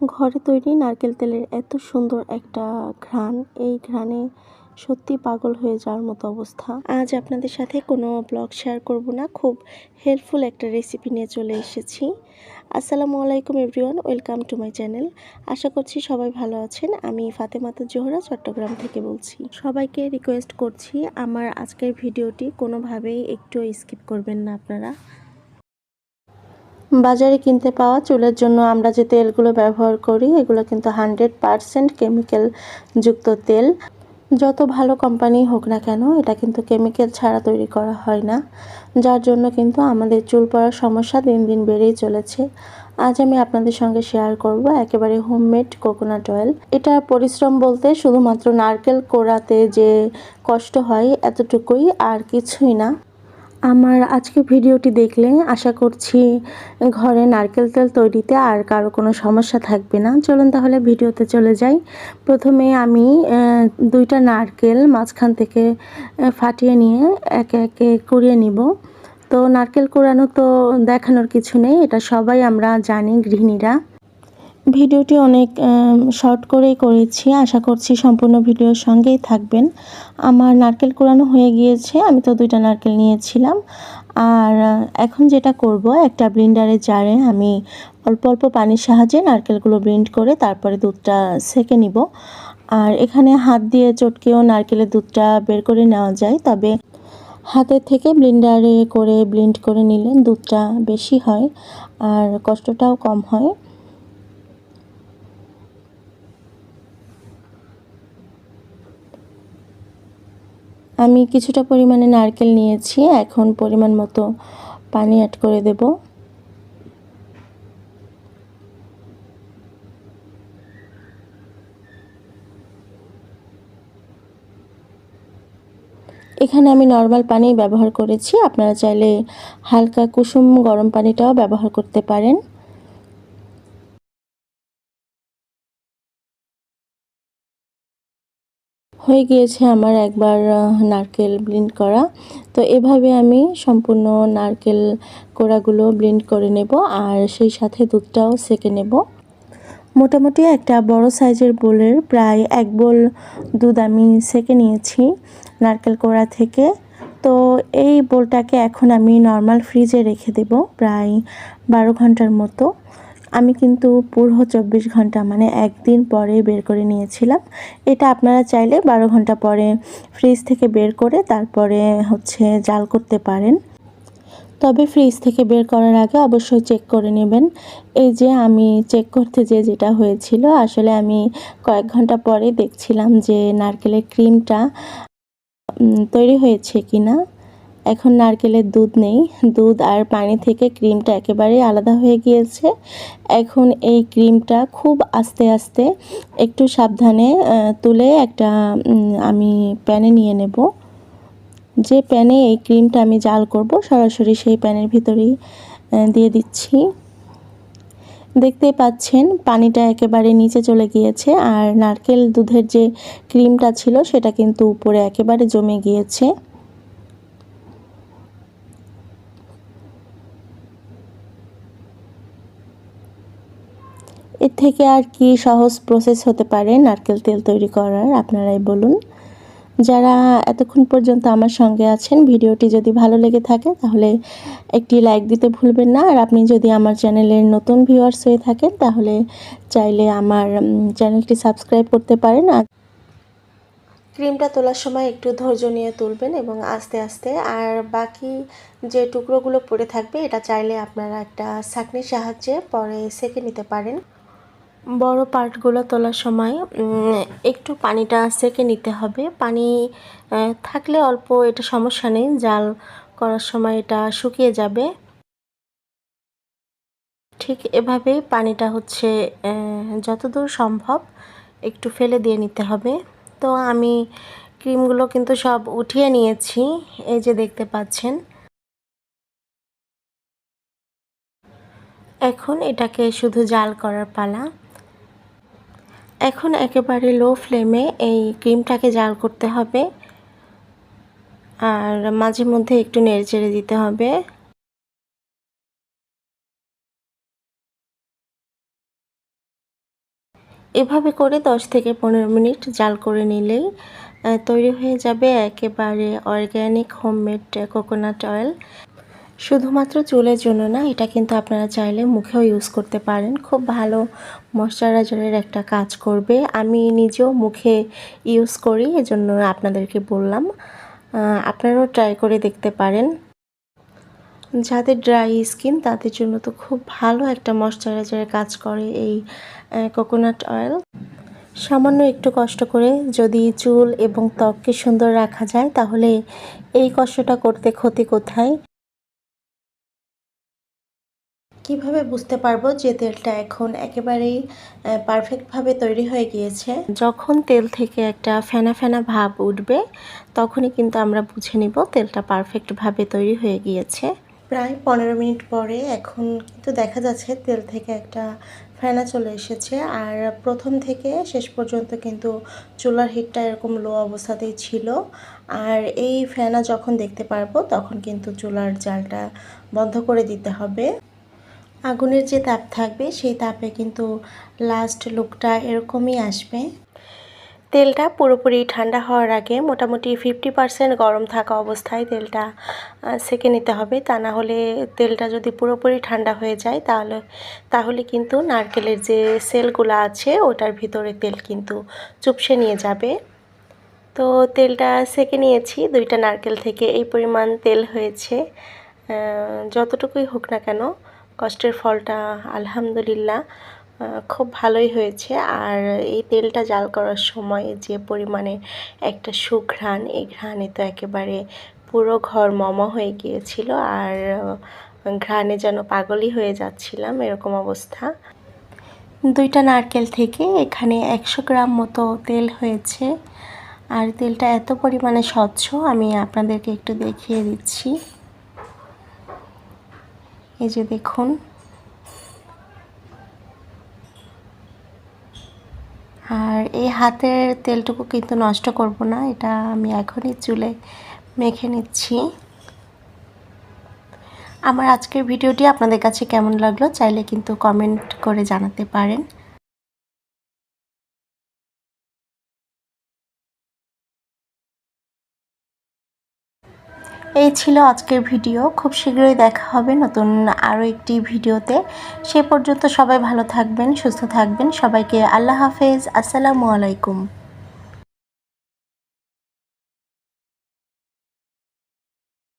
ঘরে তৈরি নারকেল তেলের এত সুন্দর একটা ঘ্রাণ। এই ঘ্রাণে সত্যি পাগল হয়ে যাওয়ার মতো অবস্থা। আজ আপনাদের সাথে কোনো ব্লগ শেয়ার করব না। খুব হেল্পফুল একটা রেসিপি নিয়ে চলে এসেছি। আসসালামু আলাইকুম everyone welcome to my channel আশা করছি সবাই ভালো আছেন। আমি ফাতেমাতা জোহরা, চট্টগ্রাম থেকে বলছি। সবাইকে রিকোয়েস্ট করছি, আমার আজকের ভিডিওটি কোনোভাবেই একটু স্কিপ করবেন না আপনারা। বাজারে কিনতে পাওয়া চুলের জন্য আমরা যে তেলগুলো ব্যবহার করি, এগুলো কিন্তু হান্ড্রেড পারসেন্ট কেমিক্যাল যুক্ত তেল। যত ভালো কোম্পানি হোক না কেন, এটা কিন্তু কেমিক্যাল ছাড়া তৈরি করা হয় না। যার জন্য কিন্তু আমাদের চুল পড়ার সমস্যা দিন দিন বেড়েই চলেছে। আজ আমি আপনাদের সঙ্গে শেয়ার করব একেবারে হোমমেড কোকোনাট অয়েল। এটা পরিশ্রম বলতে শুধুমাত্র নারকেল কোড়াতে যে কষ্ট হয়, এতটুকুই আর কিছুই না। আমার আজকে ভিডিওটি দেখলে আশা করছি ঘরে নারকেল তেল তৈরিতে আর কারও কোনো সমস্যা থাকবে না। চলুন তাহলে ভিডিওতে চলে যাই। প্রথমে আমি দুইটা নারকেল মাঝখান থেকে ফাটিয়ে নিয়ে একে একে কুড়িয়ে নিব। তো নারকেল কোড়ানো তো দেখানোর কিছু নেই, এটা সবাই আমরা জানি, গৃহিণীরা। ভিডিওটি অনেক শর্ট করেই করেছি। আশা করছি সম্পূর্ণ ভিডিওর সঙ্গেই থাকবেন। আমার নারকেল কোরানো হয়ে গিয়েছে, আমি তো দুইটা নারকেল নিয়েছিলাম। আর এখন যেটা করব, একটা ব্লিন্ডারের জারে আমি অল্প অল্প পানির সাহায্যে নারকেলগুলো ব্লিন্ড করে তারপরে দুধটা সেকে নিব। আর এখানে হাত দিয়ে চটকেও নারকেলের দুধটা বের করে নেওয়া যায়, তবে হাতের থেকে ব্লিন্ডারে করে ব্লিন্ড করে নিলে দুধটা বেশি হয় আর কষ্টটাও কম হয়। আমি কিছুটা পরিমাণে নারকেল নিয়েছি, এখন পরিমাণ মতো পানি অ্যাড করে দেব। এখানে আমি নর্মাল পানি ব্যবহার করেছি, আপনারা চাইলে হালকা কুসুম গরম পানিটাও ব্যবহার করতে পারেন। হয়ে গিয়েছে আমার একবার নারকেল ব্লিন্ড করা। তো এভাবে আমি সম্পূর্ণ নারকেল কোড়াগুলো ব্লিন্ড করে নেব আর সেই সাথে দুধটাও সেকে নেব। মোটামুটি একটা বড় সাইজের বোলের প্রায় এক বোল দুধ আমি সেকে নিয়েছি নারকেল কোড়া থেকে। তো এই বোলটাকে এখন আমি নর্মাল ফ্রিজে রেখে দেব প্রায় বারো ঘণ্টার মতো। আমি কিন্তু পুরো চব্বিশ ঘণ্টা মানে একদিন পরে বের করে নিয়েছিলাম। এটা আপনারা চাইলে বারো ঘণ্টা পরে ফ্রিজ থেকে বের করে তারপরে হচ্ছে জাল করতে পারেন। তবে ফ্রিজ থেকে বের করার আগে অবশ্যই চেক করে নেবেন। এই যে আমি চেক করতে যে যেটা হয়েছিল, আসলে আমি কয়েক ঘণ্টা পরে দেখছিলাম যে নারকেলের ক্রিমটা তৈরি হয়েছে কি না এখন নারকেলের দুধ নেই। দুধ আর পানি থেকে ক্রিমটা একেবারেই আলাদা হয়ে গিয়েছে। এখন এই ক্রিমটা খুব আস্তে আস্তে একটু সাবধানে তুলে একটা আমি প্যানে নিয়ে নেব। যে প্যানে এই ক্রিমটা আমি জাল করব, সরাসরি সেই প্যানের ভিতরেই দিয়ে দিচ্ছি। দেখতেই পাচ্ছেন, পানিটা একেবারে নিচে চলে গিয়েছে আর নারকেল দুধের যে ক্রিমটা ছিল, সেটা কিন্তু উপরে একেবারে জমে গিয়েছে। এর থেকে আর কি সহজ প্রসেস হতে পারে নারকেল তেল তৈরি করার, আপনারাই বলুন। যারা এতক্ষণ পর্যন্ত আমার সঙ্গে আছেন, ভিডিওটি যদি ভালো লেগে থাকে তাহলে একটি লাইক দিতে ভুলবেন না। আর আপনি যদি আমার চ্যানেলের নতুন ভিউয়ার্স হয়ে থাকেন তাহলে চাইলে আমার চ্যানেলটি সাবস্ক্রাইব করতে পারেন। আর ক্রিমটা তোলার সময় একটু ধৈর্য নিয়ে তুলবেন এবং আস্তে আস্তে আর বাকি যে টুকরোগুলো পড়ে থাকবে, এটা চাইলে আপনারা একটা ছাঁকনির সাহায্যে পরে সেঁকে নিতে পারেন। বড় পার্টগুলো তোলার সময় একটু পানিটা সেকে নিতে হবে। পানি থাকলে অল্প এটা সমস্যা নেই, জাল করার সময় এটা শুকিয়ে যাবে। ঠিক এভাবেই পানিটা হচ্ছে যতদূর সম্ভব একটু ফেলে দিয়ে নিতে হবে। তো আমি ক্রিমগুলো কিন্তু সব উঠিয়ে নিয়েছি, এই যে দেখতে পাচ্ছেন। এখন এটাকে শুধু জাল করার পালা। এখন একেবারে লো ফ্লেমে এই ক্রিমটাকে জাল করতে হবে। আর মাঝে মধ্যে একটু নেড়ে চেড়ে দিতে হবে। এভাবে করে 10 থেকে পনেরো মিনিট জাল করে নিলেই তৈরি হয়ে যাবে একেবারে অর্গ্যানিক হোমমেড কোকোনাট অয়েল শুধুমাত্র চুলের জন্য না, এটা কিন্তু আপনারা চাইলে মুখেও ইউজ করতে পারেন। খুব ভালো ময়শ্চারাইজারের একটা কাজ করবে। আমি নিজেও মুখে ইউজ করি, এজন্য আপনাদেরকে বললাম। আপনারাও ট্রাই করে দেখতে পারেন। যাদের ড্রাই স্কিন তাদের জন্য তো খুব ভালো একটা ময়শ্চারাইজারের কাজ করে এই কোকোনাট অয়েল সামান্য একটু কষ্ট করে যদি চুল এবং ত্বককে সুন্দর রাখা যায়, তাহলে এই কষ্টটা করতে ক্ষতি কোথায়? কীভাবে বুঝতে পারব যে তেলটা এখন একেবারেই পারফেক্টভাবে তৈরি হয়ে গিয়েছে? যখন তেল থেকে একটা ফেনা ফেনা ভাব উঠবে, তখনই কিন্তু আমরা বুঝে নিব তেলটা পারফেক্টভাবে তৈরি হয়ে গিয়েছে। প্রায় পনেরো মিনিট পরে এখন কিন্তু দেখা যাচ্ছে তেল থেকে একটা ফেনা চলে এসেছে। আর প্রথম থেকে শেষ পর্যন্ত কিন্তু চুলার হিটটা এরকম লো অবস্থাতেই ছিল। আর এই ফেনা যখন দেখতে পারব, তখন কিন্তু চুলার জালটা বন্ধ করে দিতে হবে। আগুনের যে তাপ থাকবে, সেই তাপে কিন্তু লাস্ট লুকটা এরকমই আসবে। তেলটা পুরোপুরি ঠান্ডা হওয়ার আগে মোটামুটি ফিফটি পার্সেন্ট গরম থাকা অবস্থায় তেলটা সেঁকে নিতে হবে। তা না হলে তেলটা যদি পুরোপুরি ঠান্ডা হয়ে যায়, তাহলে তাহলে কিন্তু নারকেলের যে সেলগুলো আছে, ওটার ভিতরে তেল কিন্তু চুপসে নিয়ে যাবে। তো তেলটা সেঁকে নিয়েছি, দুইটা নারকেল থেকে এই পরিমাণ তেল হয়েছে। যতটুকুই হোক না কেন কষ্টের ফলটা আলহামদুলিল্লাহ খুব ভালোই হয়েছে। আর এই তেলটা জাল করার সময় যে পরিমাণে একটা সুঘ্রাণ, এই ঘ্রাণে তো একেবারে পুরো ঘর মম হয়ে গিয়েছিল। আর ঘ্রাণে যেন পাগলই হয়ে যাচ্ছিলাম, এরকম অবস্থা। দুইটা নারকেল থেকে এখানে একশো গ্রাম মতো তেল হয়েছে। আর তেলটা এত পরিমাণে স্বচ্ছ, আমি আপনাদেরকে একটু দেখিয়ে দিচ্ছি। এই যে দেখুন। আর এই হাতের তেলটুকু কিন্তু নষ্ট করব না, এটা আমি এখনই চুলে মেখে নিচ্ছি। আমার আজকের ভিডিওটি আপনাদের কাছে কেমন লাগল চাইলে কিন্তু কমেন্ট করে জানাতে পারেন। এই ছিল আজকের ভিডিও। খুব শীঘ্রই দেখা হবে নতুন আরও একটি ভিডিওতে। সে পর্যন্ত সবাই ভালো থাকবেন, সুস্থ থাকবেন। সবাইকে আল্লাহ হাফেজ। আসসালামু আলাইকুম।